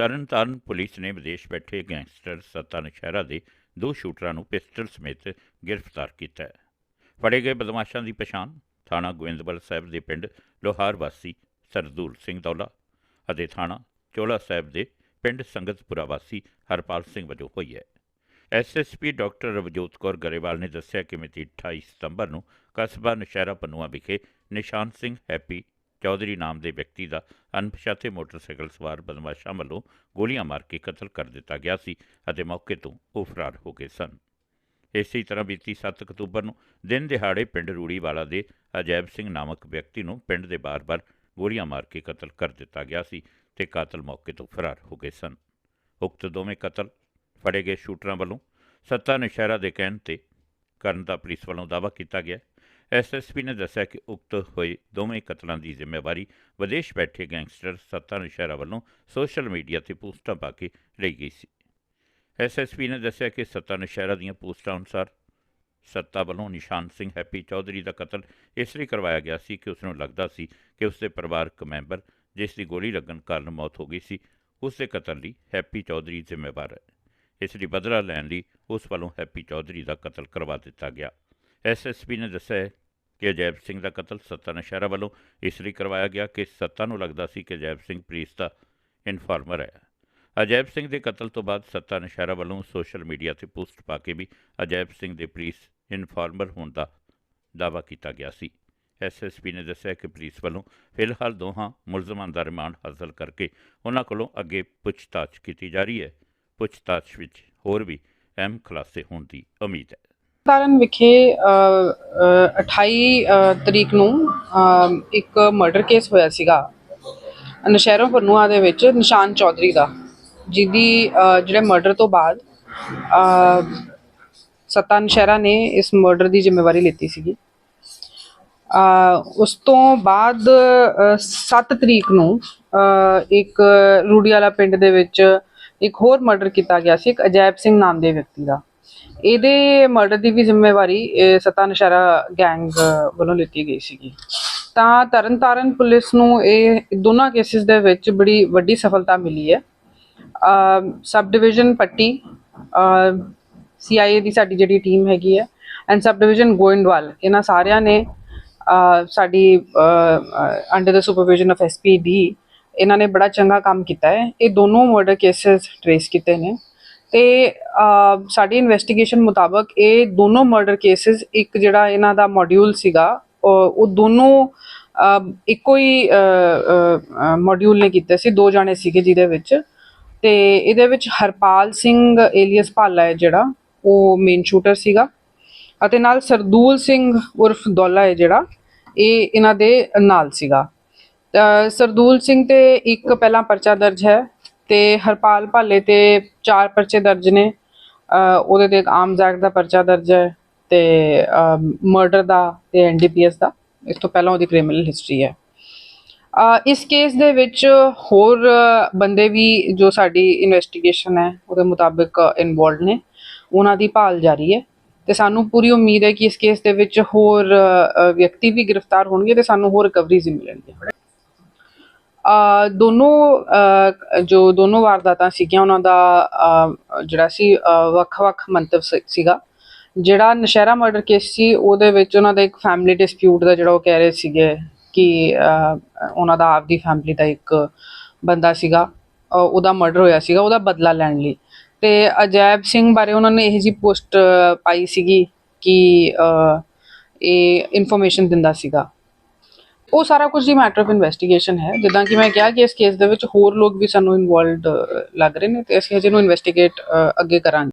Tarn Taran police ਨੇ ਵਿਦੇਸ਼ ਬੈਠੇ ਗੈਂਗਸਟਰ ਸੱਤਾ ਨਸ਼ਹਿਰਾ ਦੇ ਦੋ ਸ਼ੂਟਰਾਂ ਨੂੰ ਪਿਸਟਲ ਸਮੇਤ ਗ੍ਰਿਫਤਾਰ ਕੀਤਾ ਹੈ। ਫੜੇ ਗਏ ਬਦਮਾਸ਼ਾਂ ਦੀ ਪਛਾਣ ਥਾਣਾ ਗੋਇੰਦਵਾਲ ਸਾਹਿਬ ਦੇ ਪਿੰਡ ਲੋਹਾਰ ਵਾਸੀ ਸਰਦੂਲ ਸਿੰਘ ਦੌਲਾ ਅਤੇ ਥਾਣਾ ਚੋਲਾ ਸਾਹਿਬ ਦੇ ਪਿੰਡ ਸੰਗਤਪੁਰਾ ਵਾਸੀ ਹਰਪਾਲ ਸਿੰਘ ਵਜੋਂ ਹੋਈ ਹੈ। ਐਸਐਸਪੀ ਡਾਕਟਰ ਰਵਜੋਤ ਕੌਰ ਗਰੇਵਾਲ ਨੇ ਦੱਸਿਆ ਕਿ ਮਿਤੀ 28 ਸਤੰਬਰ ਨੂੰ ਕਸਬਾ ਨਸ਼ਹਿਰਾ ਪਨੂਆ ਵਿਖੇ ਨਿਸ਼ਾਨ ਸਿੰਘ ਹੈਪੀ ਚੌਧਰੀ ਨਾਮ ਦੇ ਵਿਅਕਤੀ ਦਾ ਅਣਪਛਾਤੇ ਮੋਟਰਸਾਈਕਲ ਸਵਾਰ ਬਦਮਾਸ਼ਾਂ ਵੱਲੋਂ ਗੋਲੀਆਂ ਮਾਰ ਕੇ ਕਤਲ ਕਰ ਦਿੱਤਾ ਗਿਆ ਸੀ ਅਤੇ ਮੌਕੇ ਤੋਂ ਉਹ ਫਰਾਰ ਹੋ ਗਏ ਸਨ। ਇਸੇ ਤਰ੍ਹਾਂ ਬੀਤੀ 7 ਅਕਤੂਬਰ ਨੂੰ ਦਿਨ ਦਿਹਾੜੇ ਪਿੰਡ ਰੂੜੀਵਾਲਾ ਦੇ ਅਜੈਬ ਸਿੰਘ ਨਾਮਕ ਵਿਅਕਤੀ ਨੂੰ ਪਿੰਡ ਦੇ ਬਾਰ-ਬਾਰ ਗੋਲੀਆਂ ਮਾਰ ਕੇ ਕਤਲ ਕਰ ਦਿੱਤਾ ਗਿਆ ਸੀ ਤੇ ਕਾਤਲ ਮੌਕੇ ਤੋਂ ਫਰਾਰ ਹੋ ਗਏ ਸਨ। ਉਕਤ ਦੋਵੇਂ ਕਤਲ ਫੜੇ ਗਏ ਸ਼ੂਟਰਾਂ ਵੱਲੋਂ ਸੱਤਾ ਨਸ਼ਹਿਰਾ ਦੇ ਕਹਿਣ ਤੇ ਕਰਨ ਦਾ ਪੁਲਿਸ ਵੱਲੋਂ ਦਾਅਵਾ ਕੀਤਾ ਗਿਆ। ਐਸਐਸਪੀ ਨੇ ਦੱਸਿਆ ਕਿ ਉਕਤ ਹੋਏ ਦੋਵੇਂ ਕਤਲਾਂ ਦੀ ਜ਼ਿੰਮੇਵਾਰੀ ਵਿਦੇਸ਼ ਬੈਠੇ ਗੈਂਗਸਟਰ ਸੱਤਾ ਨਸ਼ਹਿਰਾ ਵੱਲੋਂ ਸੋਸ਼ਲ ਮੀਡੀਆ ਤੇ ਪੋਸਟਾਂ ਪਾ ਕੇ ਲਈ ਗਈ ਸੀ। ਐਸਐਸਪੀ ਨੇ ਦੱਸਿਆ ਕਿ ਸੱਤਾ ਨਸ਼ਹਿਰਾ ਦੀਆਂ ਪੋਸਟਾਂ ਅਨੁਸਾਰ ਸੱਤਾ ਵੱਲੋਂ ਨਿਸ਼ਾਨ ਸਿੰਘ ਹੈਪੀ ਚੌਧਰੀ ਦਾ ਕਤਲ ਇਸ ਲਈ ਕਰਵਾਇਆ ਗਿਆ ਸੀ ਕਿ ਉਸ ਨੂੰ ਲੱਗਦਾ ਸੀ ਕਿ ਉਸ ਦੇ ਪਰਿਵਾਰਕ ਮੈਂਬਰ ਜਿਸ ਦੀ ਗੋਲੀ ਲੱਗਣ ਕਾਰਨ ਮੌਤ ਹੋ ਗਈ ਸੀ ਉਸ ਦੇ ਕਤਲ ਲਈ ਹੈਪੀ ਚੌਧਰੀ ਜ਼ਿੰਮੇਵਾਰ ਹੈ। ਇਸ ਲਈ ਬਦਲਾ ਲੈਣ ਲਈ ਉਸ ਵੱਲੋਂ ਹੈਪੀ ਚੌਧਰੀ ਦਾ ਕਤਲ ਕਰਵਾ ਦਿੱਤਾ ਗਿਆ। ਐਸਐਸਪੀ ਨੇ ਦੱਸਿਆ ਕਿ ਅਜੈਬ ਸਿੰਘ ਦਾ ਕਤਲ ਸੱਤਾ ਨਸ਼ਹਿਰਾ ਵੱਲੋਂ ਇਸ ਲਈ ਕਰਵਾਇਆ ਗਿਆ ਕਿ ਸੱਤਾ ਨੂੰ ਲੱਗਦਾ ਸੀ ਕਿ ਅਜੈਬ ਸਿੰਘ ਪੁਲਿਸ ਦਾ ਇਨਫਾਰਮਰ ਹੈ। ਅਜੈਬ ਸਿੰਘ ਦੇ ਕਤਲ ਤੋਂ ਬਾਅਦ ਸੱਤਾ ਨਸ਼ਹਿਰਾ ਵੱਲੋਂ ਸੋਸ਼ਲ ਮੀਡੀਆ ਤੇ ਪੋਸਟ ਪਾ ਕੇ ਵੀ ਅਜੈਬ ਸਿੰਘ ਦੇ ਪੁਲਿਸ ਇਨਫਾਰਮਰ ਹੋਣ ਦਾ ਦਾਅਵਾ ਕੀਤਾ ਗਿਆ ਸੀ। ਐਸਐਸਪੀ ਨੇ ਦੱਸਿਆ ਕਿ ਪੁਲਿਸ ਵੱਲੋਂ ਫਿਲਹਾਲ ਦੋਹਾਂ ਮੁਲਜ਼ਮਾਂ ਦਾ ਰਿਮਾਂਡ ਹਾਸਲ ਕਰਕੇ ਉਹਨਾਂ ਕੋਲੋਂ ਅੱਗੇ ਪੁੱਛਤਾਛ ਕੀਤੀ ਜਾ ਰਹੀ ਹੈ। ਪੁੱਛਤਾਛ ਵਿੱਚ ਹੋਰ ਵੀ ਅਹਿਮ ਖੁਲਾਸੇ ਹੋਣ ਦੀ ਉਮੀਦ ਹੈ। ਤਾਰਨ ਵਿਖੇ ਅ, 28 ਤਰੀਕ ਨੂੰ ਇੱਕ ਮਰਡਰ ਕੇਸ ਹੋਇਆ ਸੀਗਾ। ਨਸ਼ਹਿਰੋਂ ਪਰਨੂਆ ਦੇ ਵਿੱਚ ਨਿਸ਼ਾਨ ਚੌਧਰੀ ਦਾ ਜਿਹਦੀ ਜਿਹੜੇ ਮਰਡਰ ਤੋਂ ਬਾਅਦ ਅ, ਸੱਤਾ ਨਸ਼ਹਿਰਾ ਨੇ ਇਸ ਮਰਡਰ ਦੀ ਜ਼ਿੰਮੇਵਾਰੀ ਲਿੱਤੀ ਸੀਗੀ। ਉਸ ਤੋਂ ਬਾਅਦ 7 ਤਰੀਕ ਨੂੰ ਇੱਕ ਰੂੜੀ ਵਾਲਾ ਪਿੰਡ ਦੇ ਵਿੱਚ ਇੱਕ ਹੋਰ ਮਰਡਰ ਕੀਤਾ ਗਿਆ ਸੀ ਇੱਕ ਅਜੈਬ ਸਿੰਘ ਨਾਮ ਦੇ ਵਿਅਕਤੀ ਦਾ। ਇਹਦੇ ਮਰਡਰ ਦੀ ਵੀ ਜ਼ਿੰਮੇਵਾਰੀ, ਇਹ ਸੱਤਾ ਨਸ਼ਹਿਰਾ ਗੈਂਗ ਵੱਲੋਂ ਲਿੱਤੀ ਗਈ ਸੀਗੀ। ਤਾਂ ਤਰਨਤਾਰਨ ਪੁਲਿਸ ਨੂੰ ਇਹ ਦੋਨਾਂ ਕੇਸਿਸ ਦੇ ਵਿੱਚ ਬੜੀ ਵੱਡੀ ਸਫਲਤਾ ਮਿਲੀ ਹੈ। ਸਬ ਡਿਵੀਜ਼ਨ ਪੱਟੀ ਸੀਆਈਏ ਦੀ ਸਾਡੀ ਜਿਹੜੀ ਟੀਮ ਹੈਗੀ ਹੈ ਐਂਡ ਸਬ ਡਿਵੀਜ਼ਨ ਗੋਇੰਦਵਾਲ, ਇਹਨਾਂ ਸਾਰਿਆਂ ਨੇ ਸਾਡੀ ਅੰਡਰ ਦਾ ਸੁਪਰਵਿਜ਼ਨ ਆਫ ਐਸਪੀਡੀ ਇਹਨਾਂ ਨੇ ਬੜਾ ਚੰਗਾ ਕੰਮ ਕੀਤਾ ਹੈ। ਇਹ ਦੋਨੋਂ ਮਰਡਰ ਕੇਸਸ ਟ੍ਰੇਸ ਕੀਤੇ ਨੇ। ਤੇ ਸਾਡੀ ਇਨਵੈਸਟੀਗੇਸ਼ਨ ਮੁਤਾਬਕ ਇਹ ਦੋਨੋਂ ਮਰਡਰ ਕੇਸਿਸ ਇੱਕ ਜਿਹੜਾ ਇਹਨਾਂ ਦਾ ਮੋਡਿਊਲ ਸੀਗਾ, ਉਹ ਦੋਨੋਂ ਇੱਕੋ ਹੀ ਮੋਡਿਊਲ ਨੇ ਕੀਤੇ ਸੀ, ਦੋ ਜਾਣੇ ਸੀਗੇ ਜਿਹਦੇ ਵਿੱਚ। ਤੇ ਇਹਦੇ ਵਿੱਚ ਹਰਪਾਲ ਸਿੰਘ ਏਲੀਅਸ ਭਾਲਾ ਹੈ ਜਿਹੜਾ, ਉਹ ਮੇਨ ਸ਼ੂਟਰ ਸੀਗਾ। ਅਤੇ ਨਾਲ ਸਰਦੂਲ ਸਿੰਘ ਉਰਫ ਦੌਲਾ ਹੈ ਜਿਹੜਾ, ਇਹ ਇਹਨਾਂ ਦੇ ਨਾਲ ਸੀਗਾ। ਸਰਦੂਲ ਸਿੰਘ ਤੇ ਇੱਕ ਪਹਿਲਾਂ ਪਰਚਾ ਦਰਜ ਹੈ ਤੇ ਹਰਪਾਲ ਭਾਲੇ ਤੇ ਚਾਰ ਪਰਚੇ ਦਰਜ ਨੇ। ਉਹਦੇ ਤੇ ਇੱਕ ਆਰਮਸ ਐਕਟ ਦਾ ਪਰਚਾ ਦਰਜ ਹੈ ਤੇ ਮਰਡਰ ਦਾ ਤੇ ਐਨਡੀਪੀਐਸ ਦਾ। ਇਸ ਤੋਂ ਪਹਿਲਾਂ ਉਹਦੀ ਕ੍ਰਿਮੀਨਲ ਹਿਸਟਰੀ ਹੈ। ਇਸ ਕੇਸ ਦੇ ਵਿੱਚ ਹੋਰ ਬੰਦੇ ਵੀ ਜੋ ਸਾਡੀ ਇਨਵੈਸਟੀਗੇਸ਼ਨ ਹੈ, ਉਹਦੇ ਮੁਤਾਬਿਕ ਇਨਵੋਲਡ ਨੇ। ਉਹਨਾਂ ਦੀ ਭਾਲ ਜਾਰੀ ਹੈ ਤੇ ਸਾਨੂੰ ਪੂਰੀ ਉਮੀਦ ਹੈ ਕਿ ਇਸ ਕੇਸ ਦੇ ਵਿੱਚ ਹੋਰ ਵਿਅਕਤੀ ਵੀ ਗ੍ਰਿਫਤਾਰ ਹੋਣਗੇ ਤੇ ਸਾਨੂੰ ਹੋਰ ਰਿਕਵਰੀਜ਼ ਵੀ ਮਿਲਣਗੀਆਂ। ਦੋਨੋਂ ਜੋ ਦੋਨੋਂ ਵਾਰਦਾਤਾਂ ਸੀਗੀਆਂ, ਉਹਨਾਂ ਦਾ ਜਿਹੜਾ ਸੀ ਵੱਖ-ਵੱਖ ਮੰਤਵ ਸੀ- ਸੀਗਾ। ਜਿਹੜਾ ਨਸ਼ਹਿਰਾ ਮਰਡਰ ਕੇਸ ਸੀ, ਉਹਦੇ ਵਿੱਚ ਉਹਨਾਂ ਦਾ ਇੱਕ ਫੈਮਿਲੀ ਡਿਸਪਿਊਟ ਦਾ ਜਿਹੜਾ ਉਹ ਕਹਿ ਰਹੇ ਸੀਗੇ ਕਿ ਉਹਨਾਂ ਦਾ ਆਪਦੀ ਫੈਮਿਲੀ ਦਾ ਇੱਕ ਬੰਦਾ ਸੀਗਾ ਉਹਦਾ ਮਰਡਰ ਹੋਇਆ ਸੀਗਾ, ਉਹਦਾ ਬਦਲਾ ਲੈਣ ਲਈ। ਤੇ ਅਜੈਬ ਸਿੰਘ ਬਾਰੇ ਉਹਨਾਂ ਨੇ ਇਹ ਜੀ ਪੋਸਟ ਪਾਈ ਸੀਗੀ ਕਿ ਇਹ ਇਨਫੋਰਮੇਸ਼ਨ ਦਿੰਦਾ ਸੀਗਾ। ਉਹ ਸਾਰਾ ਕੁਝ ਹੀ ਮੈਟਰ ਆਫ ਇਨਵੈਸਟੀਗੇਸ਼ਨ ਹੈ। ਜਿੱਦਾਂ ਕਿ ਮੈਂ ਕਿਹਾ ਕਿ ਇਸ ਕੇਸ ਦੇ ਵਿੱਚ ਹੋਰ ਲੋਕ ਵੀ ਸਾਨੂੰ ਇਨਵੋਲਵਡ ਲੱਗ ਰਹੇ ਨੇ ਤੇ ਅਸੀਂ ਹਜੇ ਨੂੰ ਇਨਵੈਸਟੀਗੇਟ ਅੱਗੇ ਕਰਾਂਗੇ।